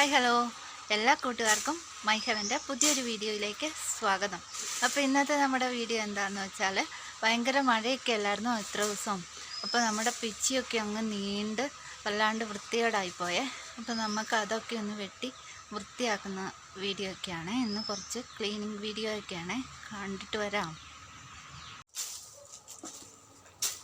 Hi hello എല്ലാ കൂട്ടുകാർക്കും മൈഹവന്റെ പുതിയൊരു വീഡിയോയിലേക്ക് സ്വാഗതം. അപ്പോൾ ഇന്നത്തെ നമ്മുടെ വീഡിയോ എന്താണെന്ന് വെച്ചാൽ ഭയങ്കര മഴയൊക്കെ അല്ലായിരുന്നു ഇത്ര ദിവസം? അപ്പോൾ നമ്മുടെ പിച്ചിയൊക്കെ അങ്ങ് നീണ്ട് വല്ലാണ്ട് വൃത്തികേടായിപ്പോയേ. അപ്പോൾ നമുക്ക് അതൊക്കെ ഒന്ന് വെട്ടി വൃത്തിയാക്കുന്ന വീഡിയോ ഒക്കെയാണ് ഇന്ന് കുറച്ച് ക്ലീനിങ് വീഡിയോ ഒക്കെയാണ്. കണ്ടിട്ട് വരാം.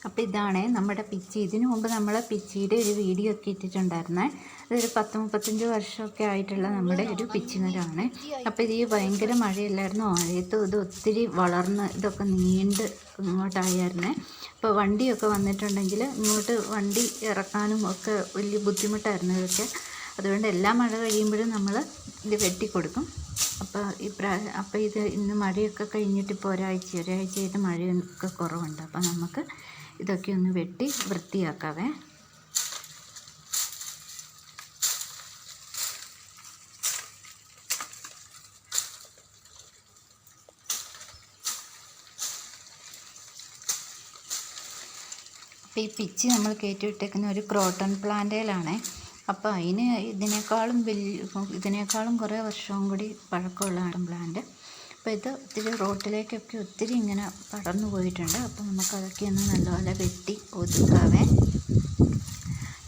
അപ്പോൾ ഇതാണ് നമ്മുടെ പിച്ചി. ഇതിനു മുമ്പ് നമ്മൾ പിച്ചിയുടെ ഒരു വീഡിയോ ഒക്കെ ഇട്ടിട്ടുണ്ടായിരുന്നേ. അതൊരു പത്ത് മുപ്പത്തഞ്ച് വർഷമൊക്കെ ആയിട്ടുള്ള നമ്മുടെ ഒരു പിച്ചി മരമാണ് അപ്പോൾ ഇത് ഭയങ്കര മഴയല്ലായിരുന്നു. മഴയത്ത് ഇത് ഒത്തിരി വളർന്ന് ഇതൊക്കെ നീണ്ട് ഇങ്ങോട്ടായിരുന്നേ. അപ്പോൾ വണ്ടിയൊക്കെ വന്നിട്ടുണ്ടെങ്കിൽ ഇങ്ങോട്ട് വണ്ടി ഇറക്കാനും ഒക്കെ വലിയ ബുദ്ധിമുട്ടായിരുന്നു ഇതൊക്കെ. അതുകൊണ്ട് എല്ലാ മഴ കഴിയുമ്പോഴും നമ്മൾ ഇത് വെട്ടിക്കൊടുക്കും. അപ്പോൾ ഈ പ്രാ അപ്പോൾ ഇത് ഇന്ന് മഴയൊക്കെ കഴിഞ്ഞിട്ട് ഇപ്പോൾ ഒരാഴ്ച ഒരാഴ്ചയായിട്ട് മഴയൊക്കെ കുറവുണ്ട്. അപ്പോൾ നമുക്ക് ഇതൊക്കെ ഒന്ന് വെട്ടി വൃത്തിയാക്കാവേ. അപ്പോൾ ഈ പിച്ച് നമ്മൾ കയറ്റിവിട്ടേക്കുന്ന ഒരു ക്രോട്ടൺ പ്ലാന്റേലാണ് അപ്പോൾ അതിന് ഇതിനേക്കാളും വലിയ ഇതിനേക്കാളും കുറേ വർഷവും കൂടി പഴക്കമുള്ള പ്ലാന്റ്. അപ്പോൾ ഇത് ഒത്തിരി റോട്ടിലേക്കൊക്കെ ഒത്തിരി ഇങ്ങനെ പടർന്നു പോയിട്ടുണ്ട്. അപ്പോൾ നമുക്കതൊക്കെ ഒന്ന് നല്ലപോലെ വെട്ടി ഒതുക്കാവേ.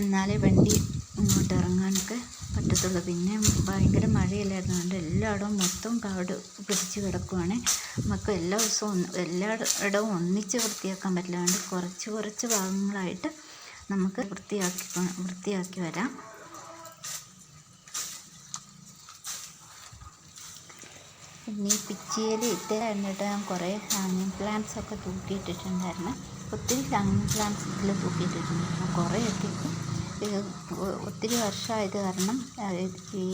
എന്നാലേ വണ്ടി ഇങ്ങോട്ട് ഇറങ്ങാനൊക്കെ പറ്റത്തുള്ളൂ. പിന്നെ ഭയങ്കര മഴയില്ലായിരുന്നു. അതുകൊണ്ട് എല്ലായിടവും മൊത്തം കാട് പിടിച്ച് കിടക്കുവാണ്. നമുക്ക് എല്ലാ ദിവസവും എല്ലാ ഇടവും ഒന്നിച്ച് വൃത്തിയാക്കാൻ പറ്റില്ല. അതുകൊണ്ട് കുറച്ച് കുറച്ച് ഭാഗങ്ങളായിട്ട് നമുക്ക് വൃത്തിയാക്കി വൃത്തിയാക്കി വരാം. ഈ പിച്ചിയിൽ ഇട്ടായിരുന്നു കേട്ടോ ഞാൻ കുറേ ഹാങ്ങിങ് പ്ലാന്റ്സ് ഒക്കെ തൂക്കിയിട്ടിട്ടുണ്ടായിരുന്നു. ഒത്തിരി ഹാങ്ങിങ് പ്ലാന്റ്സ് ഇതിൽ തൂക്കിയിട്ടിട്ടുണ്ടായിരുന്നു. കുറേ ഇത് ഒത്തിരി വർഷമായത് കാരണം ഈ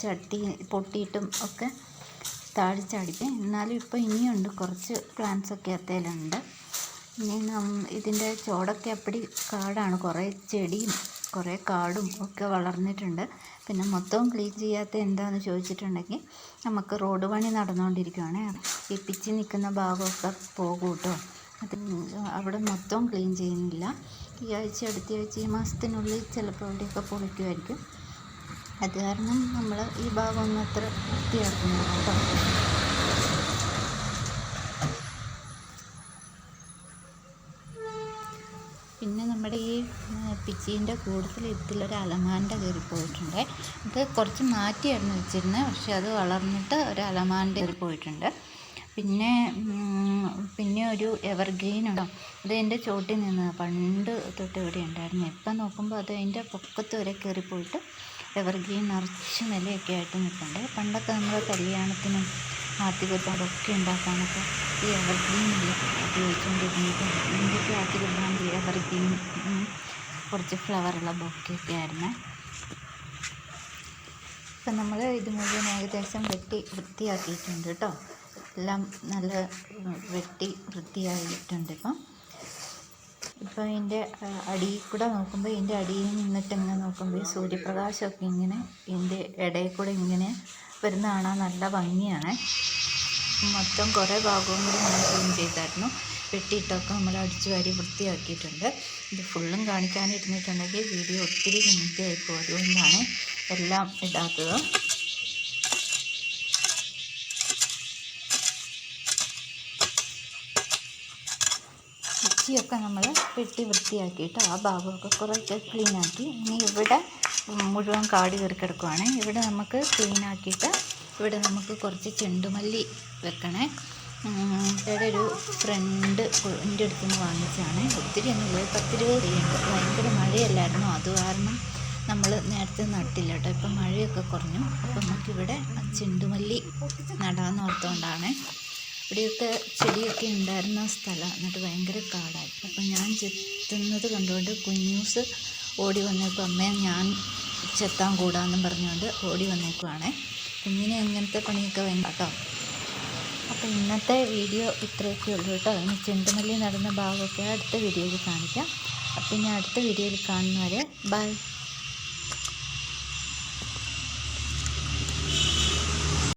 ചട്ടി പൊട്ടിയിട്ടും ഒക്കെ താഴ്ചടിക്കും എന്നാലും ഇപ്പോൾ ഇനിയുണ്ട്. കുറച്ച് പ്ലാന്റ്സ് ഒക്കെ അത്തേലുണ്ട് ഇനി ഇതിന്റെ ചോടൊക്കെ അപ്പടി കാടാണ്. കുറേ ചെടിയും കുറേ കാടും ഒക്കെ വളർന്നിട്ടുണ്ട്. പിന്നെ മൊത്തം ക്ലീൻ ചെയ്യാത്ത എന്താണെന്ന് ചോദിച്ചിട്ടുണ്ടെങ്കിൽ നമുക്ക് റോഡ് പണി നടന്നുകൊണ്ടിരിക്കുകയാണ് ഈ നിൽക്കുന്ന ഭാഗമൊക്കെ പോകും കേട്ടോ അത് അവിടെ മൊത്തം ക്ലീൻ ചെയ്യുന്നില്ല. ഈ ആഴ്ച അടുത്ത ആഴ്ച ഈ മാസത്തിനുള്ളിൽ ചിലപ്പോൾ അവിടെയൊക്കെ പൊളിക്കുമായിരിക്കും. അത് കാരണം നമ്മൾ ഈ ഭാഗം അത്ര വൃത്തിയാക്കുന്നില്ല കേട്ടോ. പിന്നെ നമ്മുടെ ഈ പിച്ചീന്റെ കൂടുതൽ ഇതിലൊരു അലമാന്റെ കയറി പോയിട്ടുണ്ട്. ഇത് കുറച്ച് മാറ്റിയായിരുന്നു വെച്ചിരുന്നത് പക്ഷേ അത് വളർന്നിട്ട് ഒരു അലമാന്റെ കയറി പോയിട്ടുണ്ട്. പിന്നെ പിന്നെ ഒരു എവർഗ്രീൻ ഉണ്ടോ? അത് എന്റെ ചോട്ടിൽ നിന്ന് പണ്ട് തൊട്ട് ഇവിടെ ഉണ്ടായിരുന്നു. ഇപ്പം നോക്കുമ്പോൾ അത് അതിന്റെ പൊക്കത്ത് വരെ കയറിപ്പോയിട്ട് എവർഗ്രീൻ നിറച്ച് നിലയൊക്കെ ആയിട്ട് നിൽപ്പുണ്ട്. പണ്ടൊക്കെ നമ്മൾ കല്യാണത്തിനും ആദ്യകുർബാനൊക്കെ ഉണ്ടാക്കാനൊക്കെ ഈ എവർഗ്രീൻ ഉപയോഗിച്ചുകൊണ്ടിരുന്നത്. ഇന്ത്യയ്ക്ക് ആദ്യകുർബാന എവർഗ്രീൻ കുറച്ച് ഫ്ലവറുള്ള ബൊക്കെയൊക്കെ ആയിരുന്നു. ഇപ്പം നമ്മൾ ഇത് മുഴുവൻ ഏകദേശം വെട്ടി വൃത്തിയാക്കിയിട്ടുണ്ട് കേട്ടോ. എല്ലാം നല്ല വെട്ടി വൃത്തിയായിട്ടുണ്ട് ഇപ്പം. ഇപ്പോൾ ഇതിന്റെ അടിയിൽ കൂടെ നോക്കുമ്പോൾ ഇതിന്റെ അടിയിൽ നിന്നിട്ട് ഇങ്ങനെ നോക്കുമ്പോൾ സൂര്യപ്രകാശമൊക്കെ ഇങ്ങനെ ഇതിന്റെ ഇടയിൽ കൂടെ ഇങ്ങനെ വരുന്ന കാണാൻ നല്ല ഭംഗിയാണ്. മൊത്തം കുറേ ഭാഗവും കൂടി നമ്മൾ ക്ലീൻ ചെയ്തായിരുന്നു. വെട്ടിയിട്ടൊക്കെ നമ്മൾ അടിച്ചു വാരി വൃത്തിയാക്കിയിട്ടുണ്ട്. ഇത് ഫുള്ളും കാണിക്കാനിരുന്നിട്ടുണ്ടെങ്കിൽ വീഡിയോ ഒത്തിരി നീട്ടിയായിപ്പോൾ അതുകൊണ്ടാണ് എല്ലാം ഇടാത്തത്. ഒക്കെ നമ്മൾ വെട്ടി വൃത്തിയാക്കിയിട്ട് ആ ഭാഗമൊക്കെ കുറേയൊക്കെ ക്ലീൻ ആക്കി. ഇനി ഇവിടെ മുഴുവൻ കാട് കയറി കിടക്കുവാണ്. ഇവിടെ നമുക്ക് ക്ലീൻ ആക്കിയിട്ട് ഇവിടെ നമുക്ക് കുറച്ച് ചെണ്ടുമല്ലി വെക്കണേ. ഇവിടെ ഒരു ഫ്രണ്ട് എന്റെ അടുത്ത് നിന്ന് വാങ്ങിച്ചതാണ്. ഒത്തിരി ഒന്നുമില്ല പത്തിരുപത് തീയുണ്ട് ഭയങ്കര മഴയല്ലായിരുന്നു. അത് കാരണം നമ്മൾ നേരത്തെ നട്ടില്ല കേട്ടോ. ഇപ്പം മഴയൊക്കെ കുറഞ്ഞു. അപ്പം നമുക്കിവിടെ ചെണ്ടുമല്ലി നടാമെന്ന് ഓർത്തുകൊണ്ടാണ് ഇവിടെയൊക്കെ ചെടിയൊക്കെ ഉണ്ടായിരുന്ന സ്ഥലം. എന്നിട്ട് ഭയങ്കര കാടായി. അപ്പം ഞാൻ ചെത്തുന്നത് കണ്ടുകൊണ്ട് കുഞ്ഞൂസ് ഓടി വന്നേക്കും അമ്മയെ ഞാൻ ചെത്താൻ കൂടാന്നും പറഞ്ഞുകൊണ്ട് ഓടി വന്നേക്കുവാണേ. കുഞ്ഞിനെ അങ്ങനത്തെ പണിയൊക്കെ വേണ്ട കേട്ടോ. അപ്പോൾ ഇന്നത്തെ വീഡിയോ ഇത്രയൊക്കെ ഉള്ളൂ കേട്ടോ. ഇനി ചെണ്ടുമല്ലി നടന്ന ഭാഗമൊക്കെ അടുത്ത വീഡിയോയിൽ കാണിക്കാം. അപ്പം ഇനി അടുത്ത വീഡിയോയിൽ കാണുന്നവരെ ബൈ.